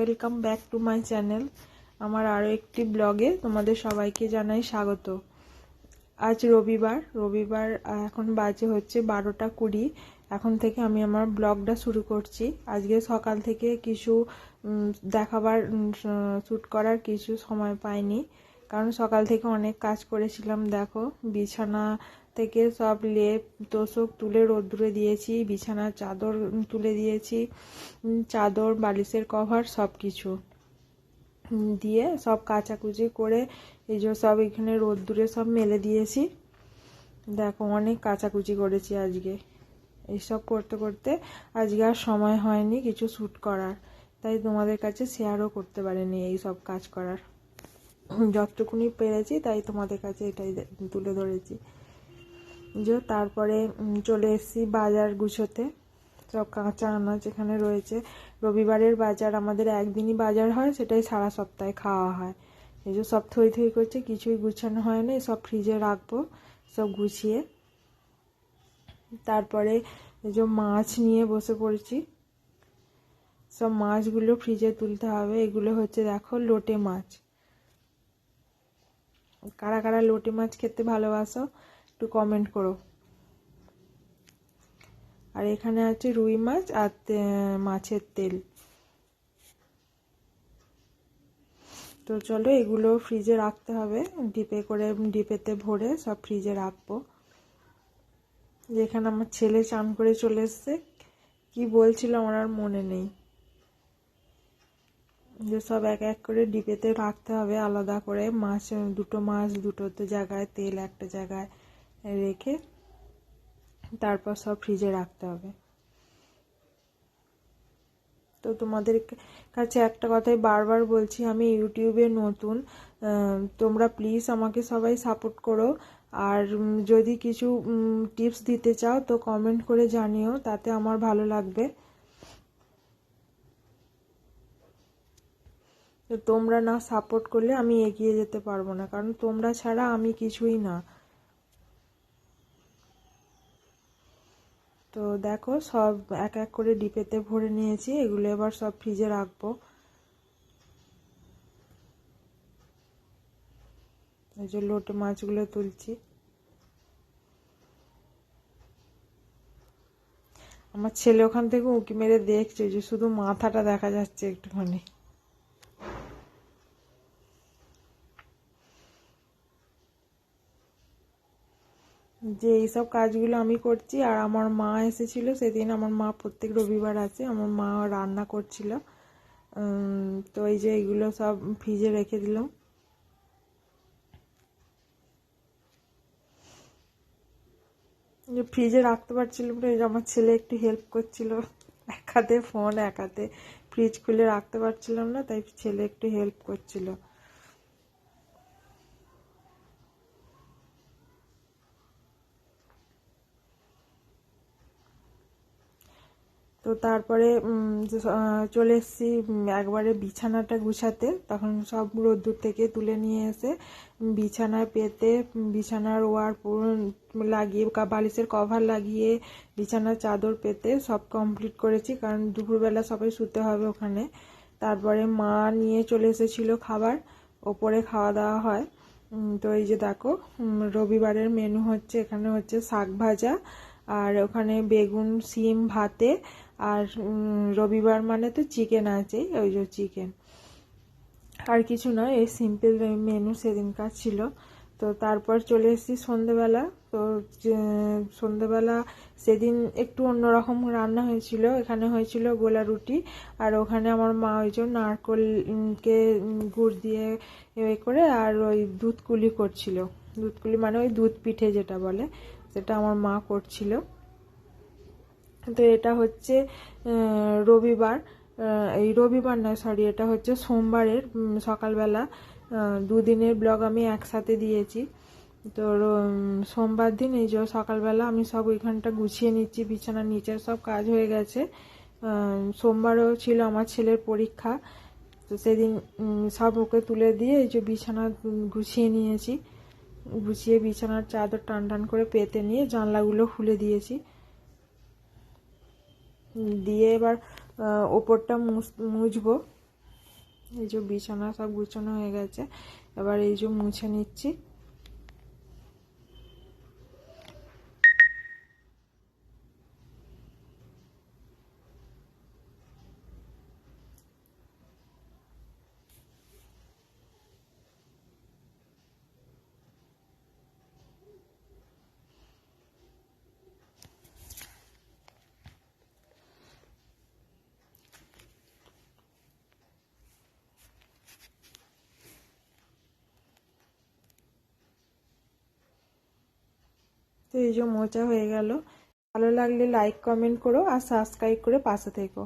Welcome back to my channel আমার আরও একটি ব্লগে তোমাদের সবাইকে জানাই স্বাগত। আজ রবিবার রবিবার এখন বাজে হচ্ছে বারোটা কুড়ি। এখন থেকে আমি আমার ব্লগটা শুরু করছি। আজকে সকাল থেকে কিছু দেখাবার শ্যুট করার কিছু সময় পাইনি। কারণ সকাল থেকে অনেক কাজ করেছিলাম, দেখো। বিছানা থেকে সব লেপ, তোষক তুলে রোদ্দুরে দিয়েছি, বিছানার চাদর তুলে দিয়েছি চাদর, বালিশের কভার সব কিছু দিয়ে সব কাচাকুচি করে এই যে সব এখানে রোদ্দুরে সব মেলে দিয়েছি। দেখো, অনেক কাচাকুচি করেছি আজকে। এইসব করতে করতে আজকে আর সময় হয়নি কিছু শ্যুট করার। তাই তোমাদের কাছে শেয়ারও করতে পারিনি এই সব কাজ করার। যতটুকুনি পেরেছি, তাই তোমাদের কাছে এটাই তুলে ধরেছি। যে তারপরে চলে এসেছি বাজার গুছোতে। সব কাঁচা আনাজ এখানে রয়েছে। রবিবারের বাজার আমাদের একদিনই বাজার হয়, সেটাই সারা সপ্তাহে খাওয়া হয়। এই যে সব থই থই করছে, কিছুই গুছানো হয় না, সব ফ্রিজে রাখব, সব গুছিয়ে। তারপরে যে মাছ নিয়ে বসে পড়েছি। সব মাছগুলো ফ্রিজে তুলতে হবে। এগুলো হচ্ছে, দেখো, লোটে মাছ। কারা কারা লোটে মাছ খেতে ভালোবাসো, একটু কমেন্ট করো। আর এখানে আছে রুই মাছ আর মাছের তেল। তো চলো এগুলো ফ্রিজে রাখতে হবে। ডিপে করে, ডিপেতে ভরে সব ফ্রিজে রাখব। যেখানে আমার ছেলে চান করে চলে এসছে, কি বলছিল আমার আর মনে নেই। যে সব এক এক করে ডিপেতে রাখতে হবে আলাদা করে। মাছ, দুটো মাছ দুটো দুটোতে জায়গায়, তেল একটা জায়গায় রেখে তারপর সব ফ্রিজে রাখতে হবে। তো তোমাদের কাছে একটা কথাই বারবার বলছি, আমি ইউটিউবে নতুন তোমরা প্লিজ আমাকে সবাই সাপোর্ট করো। আর যদি কিছু টিপস দিতে চাও তো কমেন্ট করে জানিও, তাতে আমার ভালো লাগবে। তো তোমরা না সাপোর্ট করলে আমি এগিয়ে যেতে পারব না। কারণ তোমরা ছাড়া আমি কিছুই না। তো দেখো, সব এক এক করে ডিপেতে ভরে নিয়েছি। এগুলো এবার সব ফ্রিজে রাখব। এই যে লোটে মাছগুলো তুলছি। আমার ছেলে ওখান থেকে উঁকি মেরে দেখছে যে শুধু মাথাটা দেখা যাচ্ছে একটুখানি। যে এইসব কাজগুলো আমি করছি আর আমার মা এসেছিল, সেদিন আমার মা প্রত্যেক রবিবার আছে আমার মা রান্না করছিল। তো এই যে এগুলো সব ফ্রিজে রেখে দিলাম। যে ফ্রিজে রাখতে পারছিলাম না এই যে আমার ছেলে একটু হেল্প করছিল। এক হাতে ফোন এক হাতে ফ্রিজ খুলে রাখতে পারছিলাম না, তাই ছেলে একটু হেল্প করছিল। তো তারপরে চলে এসেছি একবারে বিছানাটা গুছাতে। তখন সব রোদ্দুর থেকে তুলে নিয়ে এসে বিছানায় পেতে বিছানার ওয়ার লাগিয়ে বালিশের কভার লাগিয়ে, বিছানার চাদর পেতে সব কমপ্লিট করেছি। কারণ দুপুরবেলা সবাই শুতে হবে ওখানে। তারপরে মা নিয়ে চলে এসেছিল খাবার। ওপরে খাওয়া দাওয়া হয়। তো এই যে দেখো রবিবারের মেনু হচ্ছে, এখানে হচ্ছে শাক ভাজা। আর ওখানে বেগুন, সিম, ভাতে আর রবিবার মানে তো চিকেন আছে, ওই যে চিকেন আর কিছু নয় এই সিম্পল মেনু সেদিনকার ছিল। তো তারপর চলে এসেছি সন্ধেবেলা। তো সন্ধেবেলা সেদিন একটু অন্যরকম রান্না হয়েছিল। এখানে হয়েছিল গোলা রুটি আর ওখানে আমার মা ওই যে নারকোলকে গুড় দিয়ে এ করে আর ওই দুধ কুলি করছিল। দুধ কুলি মানে ওই দুধ পিঠে যেটা বলে। সেটা আমার মা করছিল। তো এটা হচ্ছে রবিবার এই রবিবার নয় সরি এটা হচ্ছে সোমবারের সকালবেলা দুদিনের ব্লগ আমি একসাথে দিয়েছি। তো সোমবার দিন এই যে সকালবেলা আমি সব ওইখানটা গুছিয়ে নিচ্ছি, বিছানার নিচের সব কাজ হয়ে গেছে। সোমবারও ছিল আমার ছেলের পরীক্ষা। তো সেদিন সব ওকে তুলে দিয়ে এই যে বিছানা গুছিয়ে নিয়েছি। গুছিয়ে বিছানার চাদর টান টান করে পেতে নিয়ে জানলাগুলো খুলে দিয়েছি। দিয়ে এবার ওপরটা মুছ- মুছবো। এই যে বিছানা সব গুছানো হয়ে গেছে। এবার এই যে মুছে নিচ্ছি। তো এই যে মোচা হয়ে গেল। ভালো লাগলে লাইক কমেন্ট করো আর সাবস্ক্রাইব করে পাশে থেকো।